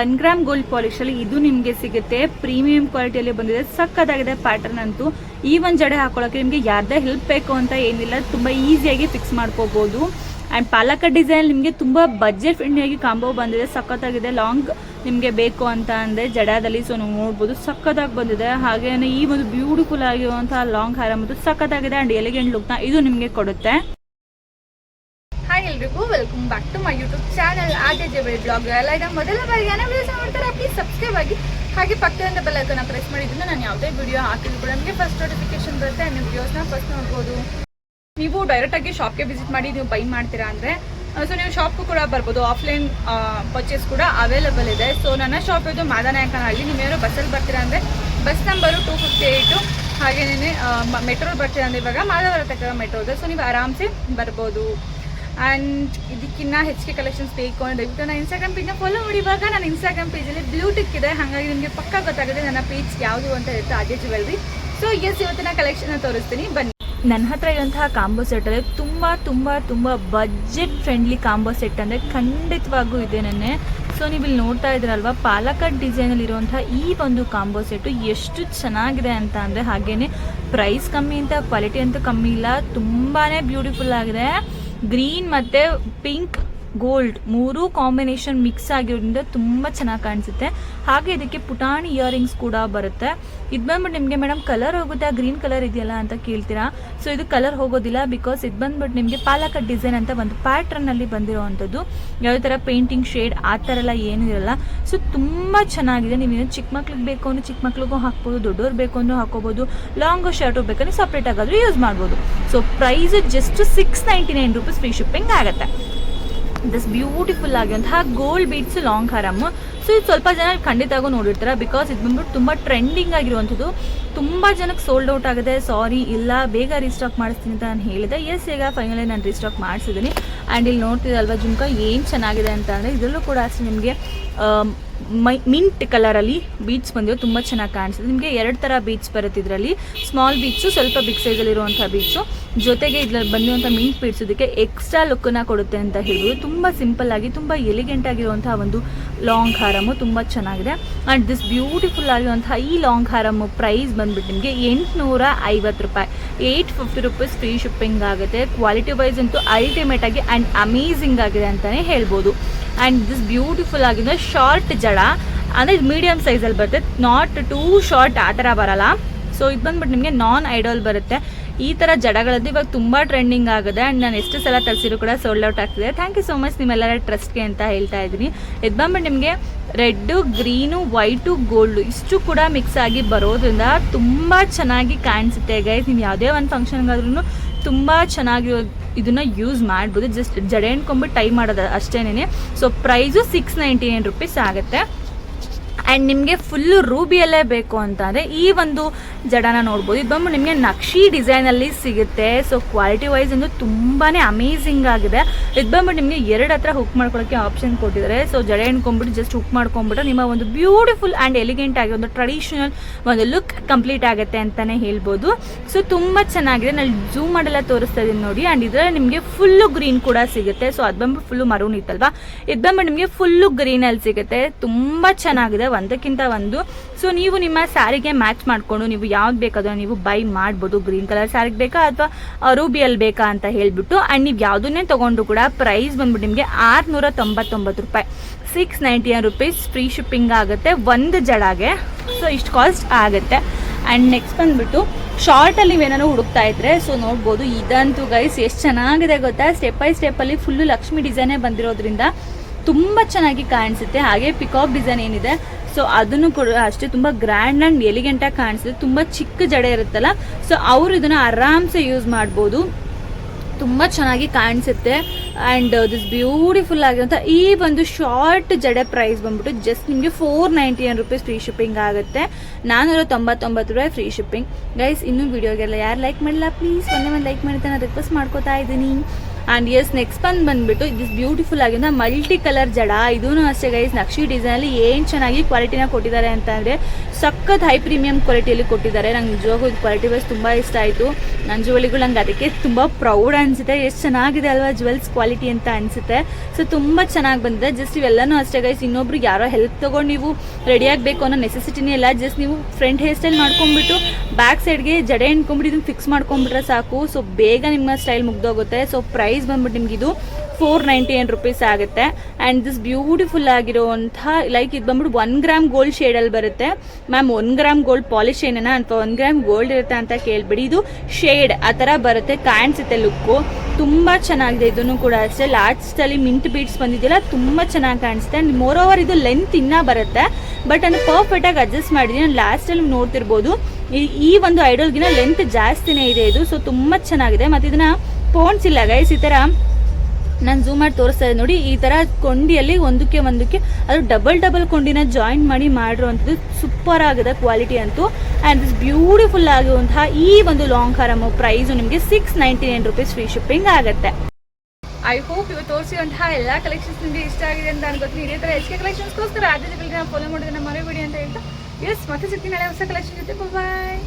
One gram gold polish ಅಲ್ಲಿ ಇದು ನಿಮಗೆ ಸಿಗುತ್ತೆ. ಪ್ರೀಮಿಯಂ ಕ್ವಾಲಿಟಿಯಲ್ಲಿ ಬಂದಿದೆ. ಸಕ್ಕತ್ತಾಗಿದೆ ಪ್ಯಾಟರ್ನ್ ಅಂತೂ. ಈ ಒಂದು ಜಡೆ ಹಾಕೊಳ್ಳೋಕೆ ನಿಮಗೆ ಯಾರ್ದೇ ಹೆಲ್ಪ್ ಬೇಕು ಅಂತ ಏನಿಲ್ಲ. ತುಂಬ ಈಸಿಯಾಗಿ ಫಿಕ್ಸ್ ಮಾಡ್ಕೋಬಹುದು ಆ್ಯಂಡ್ ಪಾಲಕ ಡಿಸೈನ್ ನಿಮಗೆ ತುಂಬ ಬಜೆಟ್ ಫ್ರೆಂಡ್ಲಿಯಾಗಿ ಕಾಂಬೋ ಬಂದಿದೆ. ಸಖತ್ತಾಗಿದೆ ಲಾಂಗ್ ನಿಮಗೆ ಬೇಕು ಅಂತ ಅಂದರೆ ಜಡಾದಲ್ಲಿ ಸೊ ನೀವು ನೋಡ್ಬೋದು. ಸಖತ್ತಾಗಿ ಬಂದಿದೆ. ಹಾಗೆಯೇ ಈ ಒಂದು ಬ್ಯೂಟಿಫುಲ್ ಆಗಿರುವಂತಹ ಲಾಂಗ್ ಹಾರ ಮತ್ತು ಸಖತ್ತಾಗಿದೆ ಆ್ಯಂಡ್ ಎಲಿಗೆಂಟ್ ಲುಕ್ನ ಇದು ನಿಮಗೆ ಕೊಡುತ್ತೆ. ಹಾಯ್ ಎಲ್ರಿಗೂ welcome back to my YouTube channel RJ J blog ಎಲ್ಲ ಇದೆ. ಮೊದಲ ಬಾರಿ ಏನೋ ವಿಡಿಯೋಸ್ ಮಾಡ್ತಾರೆ ಪ್ಲೀಸ್ ಸಬ್ಸ್ಕ್ರೈಬ್ ಆಗಿ. ಹಾಗೆ ಪಕ್ಕದಿಂದ ಬೆಲ್ ಐಕನ್ನ ಪ್ರೆಸ್ ಮಾಡಿದ್ರಿಂದ ನಾನು ಯಾವುದೇ ವಿಡಿಯೋ ಹಾಕಿದ್ರು ಕೂಡ ನಿಮಗೆ ಫಸ್ಟ್ ನೋಟಿಫಿಕೇಶನ್ ಬರುತ್ತೆ. ನಿಮ್ಮ ವಿಡಿಯೋಸ್ನ ಫಸ್ಟ್ ನೋಡ್ಬೋದು. ನೀವು ಡೈರೆಕ್ಟ್ ಆಗಿ ಶಾಪ್ಗೆ ವಿಸಿಟ್ ಮಾಡಿ ನೀವು ಬೈ ಮಾಡ್ತೀರಾ ಅಂದರೆ ಸೊ ನೀವು ಶಾಪ್ಗೂ ಕೂಡ ಬರ್ಬೋದು. ಆಫ್ಲೈನ್ ಪರ್ಚೇಸ್ ಕೂಡ ಅವೈಲೇಬಲ್ ಇದೆ. ಸೊ ನನ್ನ ಶಾಪ್ ಇದು ಮಾದನಾಯಕನಹಳ್ಳಿ ನೀವು ಯಾರು ಬಸ್ಸಲ್ಲಿ ಬರ್ತೀರಾ ಅಂದರೆ bus number two fifty eight ಹಾಗೆ ಮೆಟ್ರೋ ಬರ್ತೀರಾ ಅಂದರೆ ಇವಾಗ ಮಾಧವರ ತಕ್ಕ ಮೆಟ್ರೋ ಇದೆ. ಸೊ ನೀವು ಆರಾಮ್ಸೆ ಬರ್ಬೋದು. ಆ್ಯಂಡ್ ಇದಕ್ಕಿನ್ನ ಹೆಚ್ಚಿಗೆ ಕಲೆಕ್ಷನ್ಸ್ ಬೇಕು ಅಂದರೆ ದಯವಿಟ್ಟು ನನ್ನ ಇನ್ಸ್ಟಾಗ್ರಾಮ್ ಪೇಜ್ನ ಫಾಲೋ ಮಾಡಿ. ನಾನು ಇನ್ಸ್ಟಾಗ್ರಾಮ್ ಪೇಜಲ್ಲಿ ಬ್ಲೂ ಟಿಕ್ ಇದೆ. ಹಾಗಾಗಿ ನಿಮಗೆ ಪಕ್ಕ ಗೊತ್ತಾಗುತ್ತೆ ನನ್ನ ಪೇಜ್ ಯಾವುದು ಅಂತ ಇರುತ್ತೆ ಅದೇ ಜ್ಯುವೆಲ್ರಿ ಸೊ ಎಸ್ ಇವತ್ತಿನ ಕಲೆಕ್ಷನ್ನ ತೋರಿಸ್ತೀನಿ. ಬನ್ನಿ. ನನ್ನ ಹತ್ರ ಇರುವಂತಹ ಕಾಂಬೋ ಸೆಟ್ ಅಂದರೆ ತುಂಬ ತುಂಬ ತುಂಬ ಬಜೆಟ್ ಫ್ರೆಂಡ್ಲಿ ಕಾಂಬೋ ಸೆಟ್ ಅಂದರೆ ಖಂಡಿತವಾಗೂ ಇದೆ ನೆನ್ನೆ. ಸೊ ನೀವು ಇಲ್ಲಿ ನೋಡ್ತಾ ಇದ್ರಲ್ವ ಪಾಲಕಡ್ ಡಿಸೈನಲ್ಲಿ ಇರುವಂತಹ ಈ ಒಂದು ಕಾಂಬೋ ಸೆಟ್ಟು ಎಷ್ಟು ಚೆನ್ನಾಗಿದೆ ಅಂತ ಅಂದರೆ ಹಾಗೇನೆ ಪ್ರೈಸ್ ಕಮ್ಮಿ ಅಂತ ಕ್ವಾಲಿಟಿ ಅಂತೂ ಕಮ್ಮಿ ಇಲ್ಲ ತುಂಬಾ ಬ್ಯೂಟಿಫುಲ್ ಆಗಿದೆ. ಗ್ರೀನ್ ಮತ್ತು ಪಿಂಕ್ ಗೋಲ್ಡ್ ಮೂರೂ ಕಾಂಬಿನೇಷನ್ ಮಿಕ್ಸ್ ಆಗಿರೋದ್ರಿಂದ ತುಂಬ ಚೆನ್ನಾಗಿ ಕಾಣಿಸುತ್ತೆ. ಹಾಗೆ ಇದಕ್ಕೆ ಪುಟಾಣಿ ಇಯರಿಂಗ್ಸ್ ಕೂಡ ಬರುತ್ತೆ. ಇದು ಬಂದ್ಬಿಟ್ಟು ನಿಮಗೆ ಮೇಡಮ್ ಕಲರ್ ಹೋಗುತ್ತೆ ಗ್ರೀನ್ ಕಲರ್ ಇದೆಯಲ್ಲ ಅಂತ ಕೇಳ್ತೀರಾ? ಸೊ ಇದು ಕಲರ್ ಹೋಗೋದಿಲ್ಲ ಬಿಕಾಸ್ ಇದು ಬಂದ್ಬಿಟ್ಟು ನಿಮಗೆ ಪಾಲಕ ಡಿಸೈನ್ ಅಂತ ಒಂದು ಪ್ಯಾಟ್ರನ್ನಲ್ಲಿ ಬಂದಿರೋವಂಥದ್ದು. ಯಾವ ಥರ ಪೇಂಟಿಂಗ್ ಶೇಡ್ ಆ ಥರ ಎಲ್ಲ ಏನೂ ಇರಲ್ಲ. ಸೊ ತುಂಬ ಚೆನ್ನಾಗಿದೆ. ನೀವು ಚಿಕ್ಕ ಮಕ್ಳಿಗೆ ಬೇಕು ಅಂದ್ರೆ ಚಿಕ್ಕ ಮಕ್ಳಿಗೂ ಹಾಕ್ಬೋದು, ದೊಡ್ಡವ್ರು ಬೇಕು ಅಂದ್ರೂ ಹಾಕೋಬೋದು ಲಾಂಗು ಶರ್ಟು ಬೇಕಂದ್ರೆ ಸಪ್ರೇಟ್ ಆಗಾದರೂ ಯೂಸ್ ಮಾಡ್ಬೋದು. So price just six ninety nine rupees free shipping ಆಗುತ್ತೆ. ದಿಸ್ ಬ್ಯೂಟಿಫುಲ್ ಆಗಿರುವಂತಹ ಗೋಲ್ಡ್ ಬೀಟ್ಸ್ ಲಾಂಗ್ ಹರಮ್ ಸೊ ಇದು ಸ್ವಲ್ಪ ಜನ ಖಂಡಿತವಾಗೂ ನೋಡಿರ್ತಾರೆ ಬಿಕಾಸ್ ಇದು ಬಂದ್ಬಿಟ್ಟು ತುಂಬ ಟ್ರೆಂಡಿಂಗ್ ಆಗಿರುವಂಥದ್ದು. ತುಂಬ ಜನಕ್ಕೆ ಸೋಲ್ಡ್ ಔಟ್ ಆಗಿದೆ. ಸಾರಿ ಇಲ್ಲ, ಬೇಗ ರೀಸ್ಟಾಕ್ ಮಾಡಿಸ್ತೀನಿ ಅಂತ ನಾನು ಹೇಳಿದೆ. ಎಸ್ ಈಗ ಫೈನಲಿ ನಾನು ರೀಸ್ಟಾಕ್ ಮಾಡಿಸಿದ್ದೀನಿ. ಆ್ಯಂಡ್ ಇಲ್ಲಿ ನೋಡ್ತಿದ್ದಲ್ವಾ ಜುಮ್ಕ, ಏನು ಚೆನ್ನಾಗಿದೆ ಅಂತ ಅಂದರೆ ಇದರಲ್ಲೂ ಕೂಡ ಅಷ್ಟೇ ನಿಮಗೆ ಮೈ ಮಿಂಟ್ ಕಲರಲ್ಲಿ ಬೀಟ್ಸ್ ಬಂದಿವೆ, ತುಂಬ ಚೆನ್ನಾಗಿ ಕಾಣಿಸುತ್ತೆ. ನಿಮಗೆ ಎರಡು ಥರ ಬೀಟ್ಸ್ ಬರುತ್ತೆ ಇದರಲ್ಲಿ. ಸ್ಮಾಲ್ ಬೀಟ್ಸು ಸ್ವಲ್ಪ ಬಿಗ್ ಸೈಜಲ್ಲಿರುವಂಥ ಬೀಟ್ಸು ಜೊತೆಗೆ ಇದ್ರಲ್ಲಿ ಬಂದಿರುವಂಥ ಮಿಂಟ್ ಬೀಟ್ಸ್ ಇದಕ್ಕೆ ಎಕ್ಸ್ಟ್ರಾ ಲುಕ್ಕನ್ನು ಕೊಡುತ್ತೆ ಅಂತ ಹೇಳ್ಬೋದು. ತುಂಬ ಸಿಂಪಲ್ ಆಗಿ, ತುಂಬ ಎಲಿಗೆಂಟ್ ಆಗಿರುವಂಥ ಒಂದು ಲಾಂಗ್ ಹಾರಮು ತುಂಬ ಚೆನ್ನಾಗಿದೆ. ಆ್ಯಂಡ್ ದಿಸ್ ಬ್ಯೂಟಿಫುಲ್ ಆಗಿರುವಂಥ ಈ ಲಾಂಗ್ ಹಾರಮು ಪ್ರೈಸ್ ಬಂದುಬಿಟ್ಟು ನಿಮಗೆ ಎಂಟುನೂರ ಐವತ್ತು ರೂಪಾಯಿ. Eight fifty rupees free shipping ಆಗುತ್ತೆ. ಕ್ವಾಲಿಟಿ ವೈಸ್ ಅಂತೂ ಅಲ್ಟಿಮೇಟ್ ಆಗಿ ಆ್ಯಂಡ್ ಅಮೇಝಿಂಗ್ ಆಗಿದೆ ಅಂತಲೇ ಹೇಳ್ಬೋದು. ಆ್ಯಂಡ್ ದಿಸ್ ಬ್ಯೂಟಿಫುಲ್ ಆಗಿದೆ ಶಾರ್ಟ್ ಜಡ. ಅಂದರೆ ಇದು ಮೀಡಿಯಮ್ ಸೈಜಲ್ಲಿ ಬರುತ್ತೆ. ನಾಟ್ ಟೂ ಶಾರ್ಟ್ ಆ ಥರ ಬರಲ್ಲ. ಸೊ ಇದು ಬಂದ್ಬಿಟ್ಟು ನಿಮಗೆ ನಾನ್ ಐಡಲ್ ಬರುತ್ತೆ. ಈ ಥರ ಜಡಗಳದ್ದು ಇವಾಗ ತುಂಬ ಟ್ರೆಂಡಿಂಗ್ ಆಗಿದೆ. ಆ್ಯಂಡ್ ನಾನು ಎಷ್ಟು ಸಲ ತರಿಸಿದ್ರು ಕೂಡ ಸೋಲ್ಡ್ ಔಟ್ ಆಗ್ತಿದೆ. ಥ್ಯಾಂಕ್ ಯು ಸೊ ಮಚ್ ನಿಮ್ಮೆಲ್ಲರ ಟ್ರಸ್ಟ್ಗೆ ಅಂತ ಹೇಳ್ತಾ ಇದ್ದೀನಿ. ಇದು ಬಂದ್ಬಿಟ್ಟು ನಿಮಗೆ ರೆಡ್ಡು ಗ್ರೀನು ವೈಟು ಗೋಲ್ಡು ಇಷ್ಟು ಕೂಡ ಮಿಕ್ಸ್ ಆಗಿ ಬರೋದ್ರಿಂದ ತುಂಬ ಚೆನ್ನಾಗಿ ಕಾಣಿಸುತ್ತೆ ಗೈಸ್ ನೀವು ಯಾವುದೇ ಒಂದು ಫಂಕ್ಷನ್ಗಾದ್ರೂ ತುಂಬ ಚೆನ್ನಾಗಿರೋ ಇದನ್ನ ಯೂಸ್ ಮಾಡ್ಬೋದು. ಜಸ್ಟ್ ಜಡೆ ಅಂದ್ಕೊಂಬಿಟ್ಟು ಟೈ ಮಾಡೋದು ಅಷ್ಟೇನೆ so price six ninety nine rupees ಆಗುತ್ತೆ. ಆ್ಯಂಡ್ ನಿಮಗೆ ಫುಲ್ಲು ರೂಬಿಯಲ್ಲೇ ಬೇಕು ಅಂತ ಅಂದರೆ ಈ ಒಂದು ಜಡನ ನೋಡ್ಬೋದು. ಇದು ಬಂದು ನಿಮಗೆ ನಕ್ಷಿ ಡಿಸೈನಲ್ಲಿ ಸಿಗುತ್ತೆ. ಸೊ ಕ್ವಾಲಿಟಿ ವೈಸ್ ಒಂದು ತುಂಬಾ ಅಮೇಝಿಂಗ್ ಆಗಿದೆ. ಇದು ಬಂದ್ಬಿಟ್ಟು ನಿಮಗೆ ಎರಡು ಹತ್ರ ಹುಕ್ ಮಾಡ್ಕೊಳ್ಳೋಕ್ಕೆ ಆಪ್ಷನ್ ಕೊಟ್ಟಿದ್ದಾರೆ. ಸೊ ಜಡ ಎಣ್ಕೊಂಡ್ಬಿಟ್ಟು ಜಸ್ಟ್ ಹುಕ್ ಮಾಡ್ಕೊಂಡ್ಬಿಟ್ಟು ನಿಮ್ಮ ಒಂದು ಬ್ಯೂಟಿಫುಲ್ ಆ್ಯಂಡ್ ಎಲಿಗೆಂಟ್ ಆಗಿ ಒಂದು ಟ್ರೆಡಿಷನಲ್ ಒಂದು ಲುಕ್ ಕಂಪ್ಲೀಟ್ ಆಗುತ್ತೆ ಅಂತಲೇ ಹೇಳ್ಬೋದು. ಸೊ ತುಂಬ ಚೆನ್ನಾಗಿದೆ. ನಾನು ಝೂಮ್ ಮಾಡೆಲ್ಲ, ತೋರಿಸ್ತಾ ಇದ್ದೀನಿ ನೋಡಿ. ಆ್ಯಂಡ್ ಇದರಲ್ಲಿ ನಿಮಗೆ ಫುಲ್ಲು ಗ್ರೀನ್ ಕೂಡ ಸಿಗುತ್ತೆ. ಸೊ ಅದು ಬಂದು ಫುಲ್ಲು ಮರೂನ್ ಇತ್ತಲ್ವಾ? ಇದು ಬಂದ್ಬಿಟ್ಟು ನಿಮಗೆ ಫುಲ್ಲು ಗ್ರೀನಲ್ಲಿ ಸಿಗುತ್ತೆ. ತುಂಬ ಚೆನ್ನಾಗಿದೆ. ಒಂದಕ್ಕಿಂತ ಒಂದು. ಸೊ ನೀವು ನಿಮ್ಮ ಸ್ಯಾರಿಗೆ ಮ್ಯಾಚ್ ಮಾಡಿಕೊಂಡು ನೀವು ಯಾವ್ದು ಬೇಕಾದರೂ ನೀವು ಬೈ ಮಾಡ್ಬೋದು. ಗ್ರೀನ್ ಕಲರ್ ಸ್ಯಾರಿಗೆ ಬೇಕಾ ಅಥವಾ ರೂಬಿಯಲ್ಲಿ ಬೇಕಾ ಅಂತ ಹೇಳ್ಬಿಟ್ಟು ಆ್ಯಂಡ್ ನೀವು ಯಾವುದನ್ನೇ ತೊಗೊಂಡು ಕೂಡ ಪ್ರೈಸ್ ಬಂದ್ಬಿಟ್ಟು ನಿಮಗೆ ಆರುನೂರ ತೊಂಬತ್ತೊಂಬತ್ತು ರೂಪಾಯಿ. Six ninety nine rupees free shipping ಆಗುತ್ತೆ, ಒಂದು ಜಡಾಗೆ. ಸೊ ಇಷ್ಟು ಕಾಸ್ಟ್ ಆಗುತ್ತೆ. ಆ್ಯಂಡ್ ನೆಕ್ಸ್ಟ್ ಬಂದುಬಿಟ್ಟು ಶಾರ್ಟಲ್ಲಿ ನೀವೇನಾದ್ರು ಹುಡುಕ್ತಾ ಇದ್ರೆ ಸೊ ನೋಡ್ಬೋದು. ಇದಂತೂ ಗೈಸ್ ಎಷ್ಟು ಚೆನ್ನಾಗಿದೆ ಗೊತ್ತಾ? ಸ್ಟೆಪ್ ಬೈ ಸ್ಟೆಪ್ಪಲ್ಲಿ ಫುಲ್ಲು ಲಕ್ಷ್ಮಿ ಡಿಸೈನೇ ಬಂದಿರೋದ್ರಿಂದ ತುಂಬ ಚೆನ್ನಾಗಿ ಕಾಣಿಸುತ್ತೆ. ಹಾಗೆ ಪಿಕಾಕ್ ಡಿಸೈನ್ ಏನಿದೆ ಸೊ ಅದನ್ನು ಕೂಡ ಅಷ್ಟೇ ತುಂಬ ಗ್ರ್ಯಾಂಡ್ ಆ್ಯಂಡ್ ಎಲಿಗೆಂಟಾಗಿ ಕಾಣಿಸುತ್ತೆ ತುಂಬ ಚಿಕ್ಕ ಜಡೆ ಇರುತ್ತಲ್ಲ? ಸೊ ಅವರು ಇದನ್ನು ಆರಾಮ್ಸೆ ಯೂಸ್ ಮಾಡ್ಬೋದು. ತುಂಬ ಚೆನ್ನಾಗಿ ಕಾಣಿಸುತ್ತೆ. ಆ್ಯಂಡ್ ದಿಸ್ ಬ್ಯೂಟಿಫುಲ್ ಆಗಿರುವಂಥ ಈ ಒಂದು ಶಾರ್ಟ್ ಜಡೆ ಪ್ರೈಸ್ ಬಂದ್ಬಿಟ್ಟು ಜಸ್ಟ್ ನಿಮಗೆ four ninety nine rupees free shipping ಆಗುತ್ತೆ. ನಾನ್ನೂರ ತೊಂಬತ್ತೊಂಬತ್ತು ರೂಪಾಯಿ ಫ್ರೀ ಶಿಪ್ಪಿಂಗ್ ಗೈಸ್ ಇನ್ನೂ ವೀಡಿಯೋಗೆಲ್ಲ ಯಾರು ಲೈಕ್ ಮಾಡಿಲ್ಲ? ಪ್ಲೀಸ್ ಒಂದೇ ಒಂದು ಲೈಕ್ ಮಾಡಿದ್ದೆ ನಾನು ರಿಕ್ವೆಸ್ಟ್ ಮಾಡ್ಕೋತಾ ಇದ್ದೀನಿ. ಆ್ಯಂಡ್ ಎಸ್ ನೆಕ್ಸ್ಟ್ ಬಂದು ಬಂದುಬಿಟ್ಟು ಇದು ಬ್ಯೂಟಿಫುಲ್ ಆಗಿಂದ ಮಲ್ಟಿ ಕಲರ್ ಜಡ. ಇದೂ ಅಷ್ಟೇ ಗೈಸ್ ನಕ್ಷಿ ಡಿಸೈನಲ್ಲಿ ಏನು ಚೆನ್ನಾಗಿ ಕ್ವಾಲಿಟಿನ ಕೊಟ್ಟಿದ್ದಾರೆ ಅಂತ ಅಂದರೆ ಸಖತ್ ಹೈ ಪ್ರೀಮಿಯಂ ಕ್ವಾಲಿಟಿಯಲ್ಲಿ ಕೊಟ್ಟಿದ್ದಾರೆ. ನಂಗೆ ನಿಜವಾಗೂ ಇದು ಕ್ವಾಲಿಟಿ ವೈಸ್ ತುಂಬ ಇಷ್ಟ ಆಯಿತು. ನನ್ನ ಜುವೆಲಿಗಳು ನಂಗೆ ಅದಕ್ಕೆ ತುಂಬ ಪ್ರೌಡ್ ಅನಿಸುತ್ತೆ. ಎಷ್ಟು ಚೆನ್ನಾಗಿದೆ ಅಲ್ವಾ ಜುವೆಲ್ಸ್ ಕ್ವಾಲಿಟಿ ಅಂತ ಅನಿಸುತ್ತೆ. ಸೊ ತುಂಬ ಚೆನ್ನಾಗಿ ಬಂದಿದೆ. ಜಸ್ಟ್ ಇವೆಲ್ಲನೂ ಅಷ್ಟೇ ಗೈಸ್ ಇನ್ನೊಬ್ರಿಗೆ ಯಾರೋ ಹೆಲ್ಪ್ ತೊಗೊಂಡು ನೀವು ರೆಡಿ ಅನ್ನೋ ನೆಸೆಸಿಟಿನೇ ಇಲ್ಲ. ಜಸ್ಟ್ ನೀವು ಫ್ರಂಟ್ ಹೇರ್ ಸ್ಟೈಲ್ ಮಾಡ್ಕೊಂಡ್ಬಿಟ್ಟು ಬ್ಯಾಕ್ ಸೈಡ್ಗೆ ಜಡೆ ಹಿಂಡ್ಕೊಂಡ್ಬಿಟ್ಟು ಇದನ್ನು ಫಿಕ್ಸ್ ಮಾಡ್ಕೊಂಡ್ಬಿಟ್ರೆ ಸಾಕು. ಸೊ ಬೇಗ ನಿಮ್ಮ ಸ್ಟೈಲ್ ಮುಗ್ದೋಗುತ್ತೆ. ಸೊ ಪ್ರೈಸ್ ಬಂದ್ಬಿಟ್ಟು ನಿಮ್ಗೆ ಇದು ಫೋರ್ ನೈಂಟಿ ಏನ್ ರುಪೀಸ್ ಆಗುತ್ತೆ. ಆ್ಯಂಡ್ ದಿಸ್ ಬ್ಯೂಟಿಫುಲ್ ಆಗಿರುವಂತಹ ಲೈಕ್ ಇದು ಬಂದ್ಬಿಟ್ಟು ಒನ್ ಗ್ರಾಮ್ ಗೋಲ್ಡ್ ಶೇಡಲ್ಲಿ ಬರುತ್ತೆ. Ma'am one gram gold polish ಏನೇನ? ಅಥವಾ ಒನ್ ಗ್ರಾಮ್ ಗೋಲ್ಡ್ ಇರುತ್ತೆ ಅಂತ ಕೇಳ್ಬಿಡಿ. ಇದು ಶೇಡ್ ಆ ಥರ ಬರುತ್ತೆ, ಕಾಣಿಸುತ್ತೆ ಲುಕ್ಕು ತುಂಬ ಚೆನ್ನಾಗಿದೆ ಇದನ್ನು ಕೂಡ ಅಷ್ಟೇ. ಲಾಸ್ಟಲ್ಲಿ ಮಿಂಟ್ ಬೀಟ್ಸ್ ಬಂದಿದೆಯಲ್ಲ, ತುಂಬ ಚೆನ್ನಾಗಿ ಕಾಣಿಸುತ್ತೆ. ಆ್ಯಂಡ್ ಮೋರ್ ಓವರ್ ಇದು ಲೆಂತ್ ಇನ್ನೂ ಬರುತ್ತೆ. ಬಟ್ ನಾನು ಪರ್ಫೆಕ್ಟಾಗಿ ಅಡ್ಜಸ್ಟ್ ಮಾಡಿದ್ದೀನಿ ಲಾಸ್ಟಲ್ಲಿ ನೋಡ್ತಿರ್ಬೋದು. ಈ ಒಂದು ಐಡಲ್ಗಿನ ಲೆಂತ್ ಜಾಸ್ತಿನೇ ಇದೆ ಇದು. ಸೊ ತುಂಬ ಚೆನ್ನಾಗಿದೆ. ಮತ್ತು ಇದನ್ನ ಪೋನ್ಸ್ ಇಲ್ಲ ಗೈಸ್ ಈ ಥರ ನಾನು ಝೂಮ್ ಮಾಡಿ ತೋರಿಸ್ತಾ ಇದ್ದೆ ನೋಡಿ, ಈ ಥರ ಕೊಂಡಿಯಲ್ಲಿ ಒಂದಕ್ಕೆ ಒಂದಕ್ಕೆ ಅದು ಡಬಲ್ ಡಬಲ್ ಕೊಂಡಿನ ಜಾಯಿನ್ ಮಾಡಿ ಮಾಡಿರುವಂಥದ್ದು ಸೂಪರ್ ಆಗಿದೆ ಕ್ವಾಲಿಟಿ ಅಂತೂ. ಆ್ಯಂಡ್ ದಿಸ್ ಬ್ಯೂಟಿಫುಲ್ ಆಗುವಂತಹ ಈ ಒಂದು ಲಾಂಗ್ ಹಾರಮು ಪ್ರೈಸು ನಿಮಗೆ six ninety nine rupees free shipping ಆಗುತ್ತೆ. ಐ ಹೋಪ್ ಇವತ್ತು ತೋರಿಸಿರುವಂತಹ ಎಲ್ಲ ಕಲೆಕ್ಷನ್ಸ್ ನಿಮಗೆ ಇಷ್ಟ ಆಗಿದೆ ಅಂತ ಅನ್ಕೋತೀನಿ. ಇದೇ ಥರ ಎಚ್ ಕೆ ಕಲೆಕ್ಷನ್ಸ್ಗೋಸ್ಕರ ಆದ್ಯ ಫಾಲೋ ಮಾಡಿದ್ರೆ ನಮ್ಮ ಮನೆ ಬಿಡಿ ಅಂತ ಹೇಳ್ತಾ. ಎಸ್ ಮತ್ತೆ ಸಿಗ್ತೀನಿ ಹೊಸ ಕಲೆಕ್ಷನ್ ಜೊತೆ. ಬಾಯ್